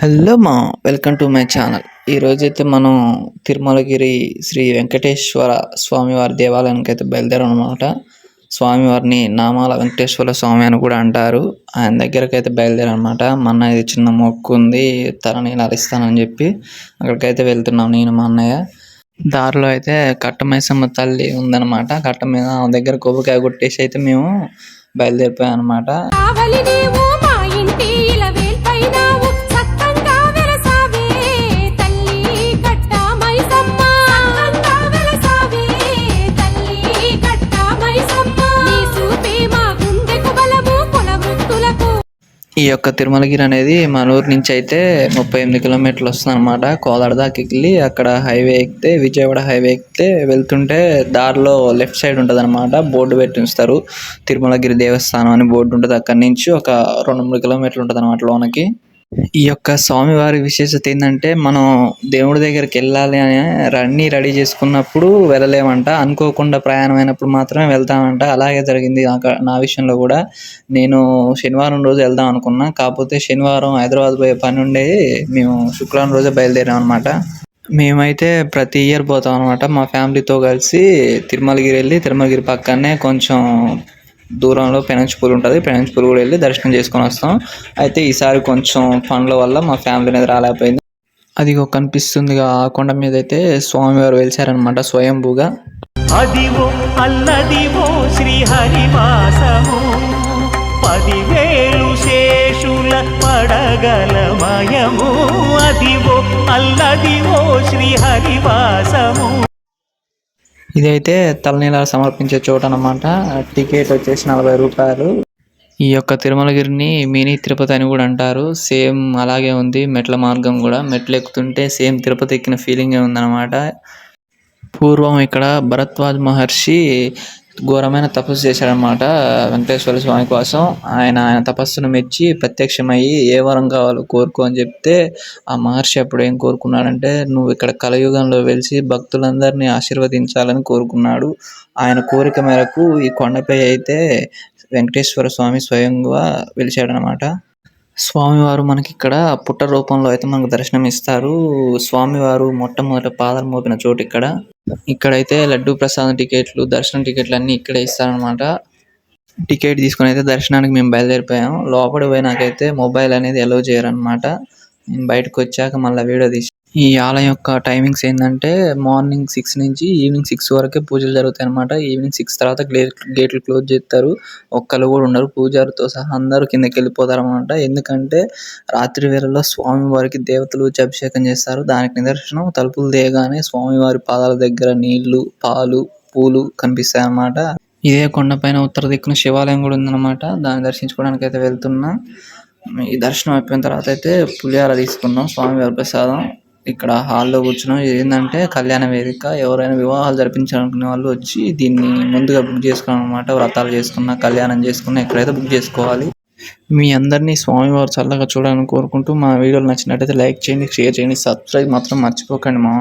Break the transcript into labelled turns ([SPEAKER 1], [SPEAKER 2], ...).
[SPEAKER 1] Hello మా welcome to my channel. ఈరోజైతే మనం తిరుమలగిరి శ్రీ వెంకటేశ్వర స్వామివారి దేవాలయానికి అయితే బయలుదేరాం అనమాట స్వామివారిని నామాల వెంకటేశ్వర స్వామి అని కూడా అంటారు. ఆయన దగ్గరకు అయితే బయలుదేరాం అనమాట మా ఇది చిన్న మొక్కు ఉంది తల నేను అరిస్తానని చెప్పి అక్కడికైతే వెళ్తున్నాం నేను మా అన్నయ్య. దారిలో అయితే కట్టమైసమ్మ తల్లి ఉందన్నమాట. కట్ట మీద ఆమె దగ్గర కొబ్బరికాయ కొట్టేసి అయితే మేము బయలుదేరిపోయాం అనమాట ఈ యొక్క తిరుమలగిరి అనేది మన ఊరు నుంచి అయితే ముప్పై ఎనిమిది కిలోమీటర్లు వస్తుంది అనమాట కోలాడ దాకా వెళ్ళి అక్కడ హైవే ఎక్కితే విజయవాడ హైవే ఎక్కితే వెళ్తుంటే దారిలో లెఫ్ట్ సైడ్ ఉంటుంది అనమాట బోర్డు పెట్టి ఉంచుతారు. తిరుమలగిరి దేవస్థానం అని బోర్డు ఉంటుంది అక్కడి నుంచి ఒక రెండు మూడు కిలోమీటర్లు ఉంటుంది అనమాట లోనకి. ఈ యొక్క స్వామివారి విశేషత ఏంటంటే మనం దేవుడి దగ్గరికి వెళ్ళాలి అని అన్నీ రెడీ చేసుకున్నప్పుడు వెళ్ళలేమంట. అనుకోకుండా ప్రయాణం అయినప్పుడు మాత్రమే వెళ్తామంట. అలాగే జరిగింది నా విషయంలో కూడా. నేను శనివారం రోజు వెళ్దాం అనుకున్నా. కాకపోతే శనివారం హైదరాబాద్ పోయే పని ఉండే మేము శుక్రవారం రోజే బయలుదేరాం అనమాట మేమైతే ప్రతి ఇయర్ పోతాం అనమాట మా ఫ్యామిలీతో కలిసి తిరుమలగిరి వెళ్ళి తిరుమలగిరి పక్కనే కొంచెం దూరంలో పెనంచిపూర్ ఉంటుంది. పెనంచిపూర్ కూడా వెళ్ళి దర్శనం చేసుకొని వస్తాం. అయితే ఈసారి కొంచెం పనుల వల్ల మా ఫ్యామిలీ అనేది రాలేకపోయింది. అది కనిపిస్తుందిగా ఆ కొండ మీద అయితే స్వామివారు వెలిచారనమాట స్వయంభూగా.
[SPEAKER 2] అదివో అల్లదివో శ్రీహరివాసము పదివేలు శేషుల పడగలమయము అదివో అల్లదివో శ్రీహరివాసము.
[SPEAKER 1] ఇదైతే తలనీలాలు సమర్పించే చోటు అనమాట టికెట్ వచ్చేసి నలభై రూపాయలు. ఈ యొక్క తిరుమలగిరిని మినీ తిరుపతి అని కూడా అంటారు. సేమ్ అలాగే ఉంది మెట్ల మార్గం కూడా. మెట్లు ఎక్కుతుంటే సేమ్ తిరుపతి ఎక్కిన ఫీలింగే ఉందన్నమాట. పూర్వం ఇక్కడ భరద్వాజ్ మహర్షి ఘోరమైన తపస్సు చేశాడనమాట వెంకటేశ్వర స్వామి కోసం. ఆయన ఆయన తపస్సును మెచ్చి ప్రత్యక్షమయ్యి ఏ వరం కావాలో కోరుకో అని చెప్తే ఆ మహర్షి అప్పుడు ఏం కోరుకున్నాడంటే నువ్వు ఇక్కడ కలయుగంలో వెలిసి భక్తులందరినీ ఆశీర్వదించాలని కోరుకున్నాడు. ఆయన కోరిక మేరకు ఈ కొండపై అయితే వెంకటేశ్వర స్వామి స్వయంగా వెలిచాడనమాట స్వామివారు మనకి ఇక్కడ పుట్ట రూపంలో అయితే మనకు దర్శనం ఇస్తారు స్వామివారు మొట్టమొదట పాదాలు మోపిన చోటు ఇక్కడ. ఇక్కడైతే లడ్డు ప్రసాదం టికెట్లు దర్శనం టికెట్లు అన్ని ఇక్కడే ఇస్తారనమాట టికెట్ తీసుకొని అయితే దర్శనానికి మేము బయలుదేరిపోయాం. లోపల పోయినాకైతే మొబైల్ అనేది ఎలో చేయరనమాట నేను బయటకు వచ్చాక మళ్ళీ వీడియో తీసి ఈ ఆలయం యొక్క టైమింగ్స్ ఏంటంటే మార్నింగ్ సిక్స్ నుంచి ఈవినింగ్ సిక్స్ వరకే పూజలు జరుగుతాయి అనమాట ఈవినింగ్ సిక్స్ తర్వాత గేట్లు క్లోజ్ చేస్తారు. ఒక్కరు కూడా ఉండరు. పూజారితో సహా అందరూ కిందకి వెళ్ళిపోతారు అనమాట ఎందుకంటే రాత్రి వేళల్లో స్వామివారికి దేవతలు వచ్చి అభిషేకం చేస్తారు. దానికి నిదర్శనం తలుపులు తీయగానే స్వామివారి పాదాల దగ్గర నీళ్ళు పాలు పూలు కనిపిస్తాయి అన్నమాట. ఇదే కొండపైన ఉత్తర దిక్కున శివాలయం కూడా ఉందన్నమాట. దాన్ని దర్శించుకోవడానికి అయితే వెళ్తున్నా. ఈ దర్శనం అయిపోయిన తర్వాత అయితే పులిహార తీసుకున్నాం స్వామివారి ప్రసాదం. ఇక్కడ హాల్లో కూర్చున్నాం. ఇది ఏంటంటే కళ్యాణ వేదిక. ఎవరైనా వివాహాలు జరిపించాలనుకునే వాళ్ళు వచ్చి దీన్ని ముందుగా బుక్ చేసుకోవాలి అనమాట వ్రతాలు చేసుకున్న కళ్యాణం చేసుకున్న ఎక్కడైతే బుక్ చేసుకోవాలి. మీ అందరినీ స్వామివారు చల్లగా చూడాలని కోరుకుంటూ మా వీడియోలు నచ్చినట్టయితే లైక్ చేయండి షేర్ చేయండి. సబ్స్క్రైబ్ మాత్రం మర్చిపోకండి మా